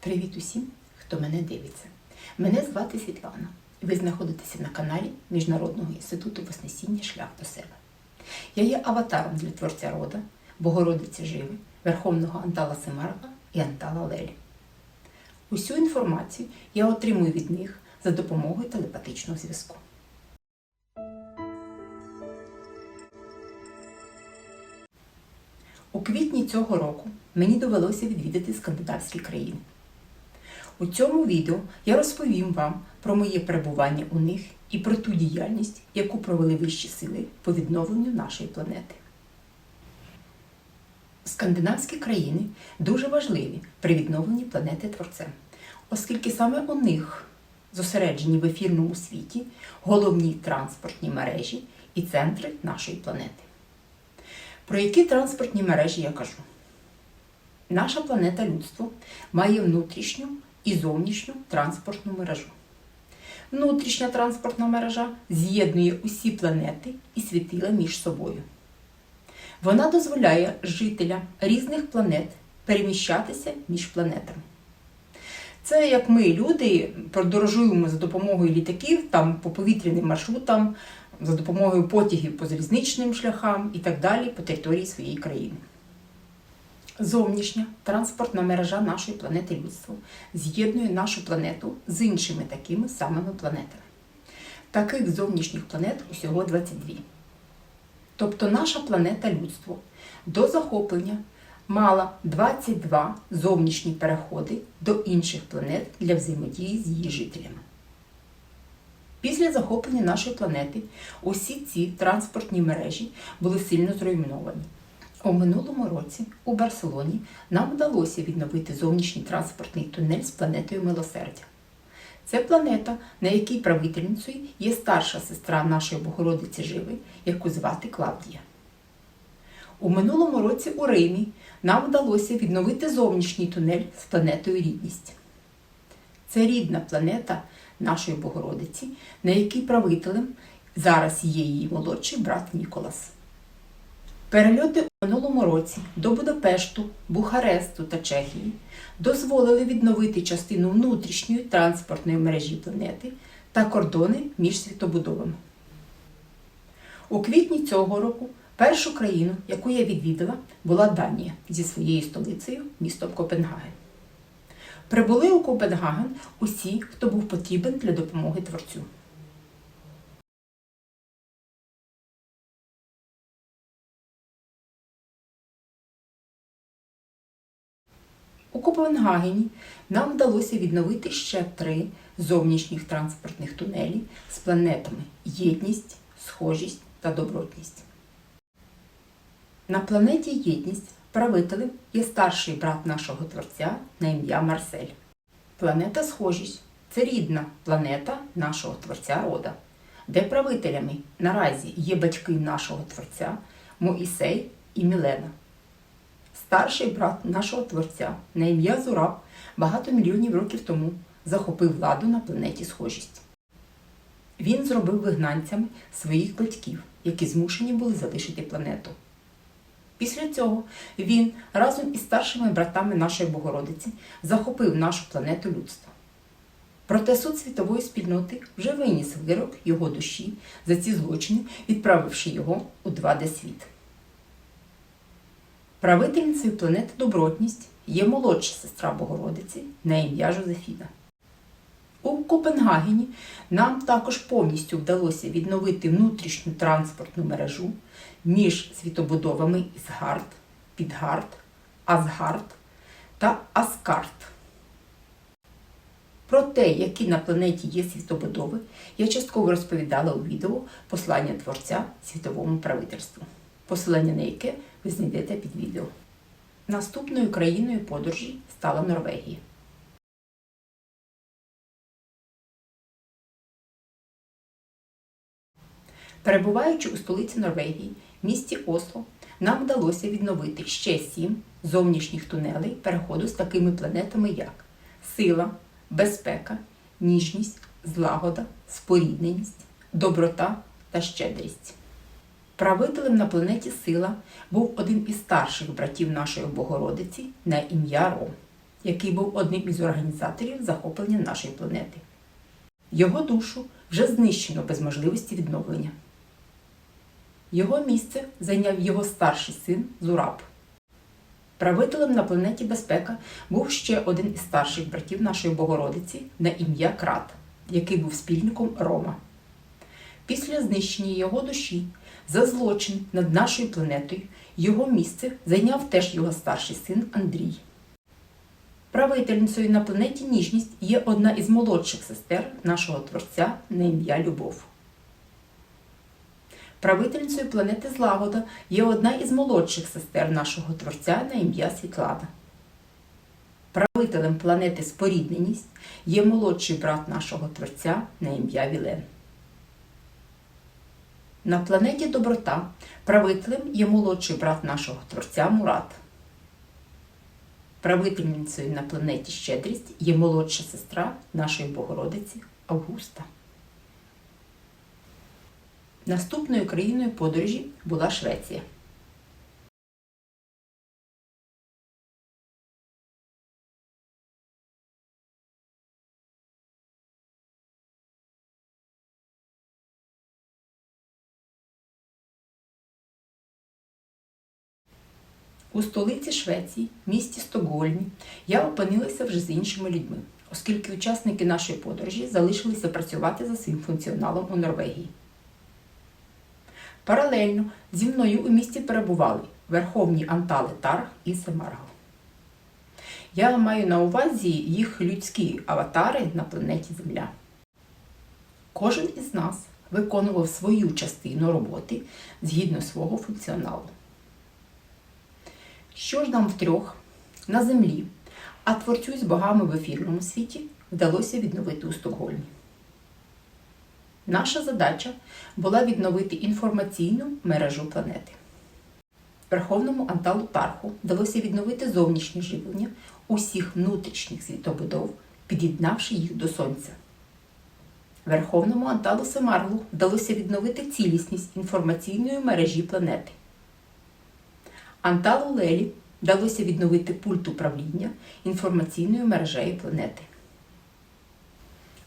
Привіт усім, хто мене дивиться. Мене звати Світлана. Ви знаходитеся на каналі Міжнародного інституту Вознесіння Шлях до себе. Я є аватаром для творця рода, Богородиці Живи, Верховного Антала Семарка і Антала Лелі. Усю інформацію я отримую від них за допомогою телепатичного зв'язку. У квітні цього року мені довелося відвідати скандинавські країни. У цьому відео я розповім вам про моє перебування у них і про ту діяльність, яку провели вищі сили по відновленню нашої планети. Скандинавські країни дуже важливі при відновленні планети Творцем, оскільки саме у них зосереджені в ефірному світі головні транспортні мережі і центри нашої планети. Про які транспортні мережі я кажу? Наша планета людство має внутрішню і зовнішню транспортну мережу. Внутрішня транспортна мережа з'єднує усі планети і світила між собою. Вона дозволяє жителям різних планет переміщатися між планетами. Це як ми, люди, подорожуємо за допомогою літаків, там по повітряним маршрутам, за допомогою потягів по залізничним шляхам і так далі по території своєї країни. Зовнішня транспортна мережа нашої планети людство з'єднує нашу планету з іншими такими самими планетами. Таких зовнішніх планет усього 22. Тобто наша планета людство до захоплення мала 22 зовнішні переходи до інших планет для взаємодії з її жителями. Після захоплення нашої планети усі ці транспортні мережі були сильно зруйновані. У минулому році у Барселоні нам вдалося відновити зовнішній транспортний тунель з планетою Милосердя. Це планета, на якій правительницею є старша сестра нашої Богородиці Живи, яку звати Клавдія. У минулому році у Римі нам вдалося відновити зовнішній тунель з планетою Рідність. Це рідна планета нашої Богородиці, на якій правителем зараз є її молодший брат Ніколас. Перельоти у минулому році до Будапешту, Бухаресту та Чехії дозволили відновити частину внутрішньої транспортної мережі планети та кордони між світобудовами. У квітні цього року першу країну, яку я відвідала, була Данія зі своєю столицею містом Копенгаген. Прибули у Копенгаген усі, хто був потрібен для допомоги творцю. У Копенгагені нам вдалося відновити ще три зовнішніх транспортних тунелі з планетами Єдність, Схожість та Добротність. На планеті Єдність правителем є старший брат нашого творця на ім'я Марсель. Планета Схожість це рідна планета нашого творця рода, де правителями наразі є батьки нашого творця Моїсей і Мілена. Старший брат нашого творця на ім'я Зураб багато мільйонів років тому захопив владу на планеті Схожість. Він зробив вигнанцями своїх батьків, які змушені були залишити планету. Після цього він разом із старшими братами нашої Богородиці захопив нашу планету людства. Проте суд світової спільноти вже виніс вирок його душі за ці злочини, відправивши його у 2D світ. Правительницею планети Добротність є молодша сестра Богородиці на ім'я Жозефіна. У Копенгагені нам також повністю вдалося відновити внутрішню транспортну мережу між світобудовами Ісгард, Підгард, Асгард та Аскард. Про те, які на планеті є світобудови, я частково розповідала у відео Послання Творця світовому правительству, посилання на яке ви знайдете під відео. Наступною країною подорожі стала Норвегія. Перебуваючи у столиці Норвегії, місті Осло, нам вдалося відновити ще сім зовнішніх тунелей переходу з такими планетами, як сила, безпека, ніжність, злагода, спорідненість, доброта та щедрість. Правителем на планеті Сила був один із старших братів нашої Богородиці на ім'я Ром. який був одним із організаторів захоплення нашої планети. Його душу вже знищено без можливості відновлення. Його місце зайняв його старший син Зураб. Правителем на планеті Безпека був ще один із старших братів нашої Богородиці на ім'я Крат, який був спільником Рома. Після знищення його душі за злочин над нашою планетою його місце зайняв теж його старший син Андрій. Правительницею на планеті Ніжність є одна із молодших сестер нашого Творця на ім'я Любов. Правительницею планети Злагода є одна із молодших сестер нашого Творця на ім'я Світлана. Правителем планети Спорідненість є молодший брат нашого Творця на ім'я Вілен. На планеті Доброта правителем є молодший брат нашого Творця Мурат. Правительницею на планеті Щедрість є молодша сестра нашої Богородиці Августа. Наступною країною подорожі була Швеція. У столиці Швеції, місті Стокгольмі, я опинилася вже з іншими людьми, оскільки учасники нашої подорожі залишилися працювати за своїм функціоналом у Норвегії. Паралельно зі мною у місті перебували верховні Антали Тарг і Семаргл. Я маю на увазі їх людські аватари на планеті Земля. Кожен із нас виконував свою частину роботи згідно свого функціоналу. Що ж нам втрьох на землі, а творцю з богами в ефірному світі вдалося відновити у Стокгольмі? Наша задача була відновити інформаційну мережу планети. Верховному Анталу Тарху вдалося відновити зовнішнє живлення усіх внутрішніх світобудов, під'єднавши їх до Сонця. Верховному Анталу Семарлу вдалося відновити цілісність інформаційної мережі планети. Анталу Лелі вдалося відновити пульт управління інформаційною мережею планети.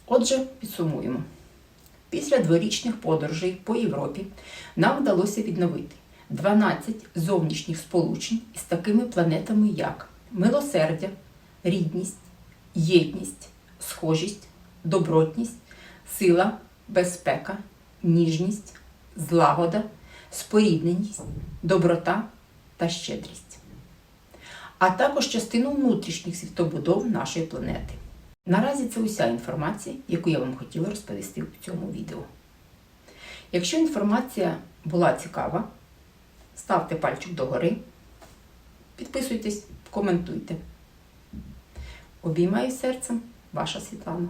Отже, підсумуємо. Після дворічних подорожей по Європі нам вдалося відновити 12 зовнішніх сполучень із такими планетами, як милосердя, рідність, єдність, схожість, добротність, сила, безпека, ніжність, злагода, спорідненість, доброта та щедрість, а також частину внутрішніх світобудов нашої планети. Наразі це уся інформація, яку я вам хотіла розповісти в цьому відео. Якщо інформація була цікава, ставте пальчик догори, підписуйтесь, коментуйте. Обіймаю серцем, ваша Світлана.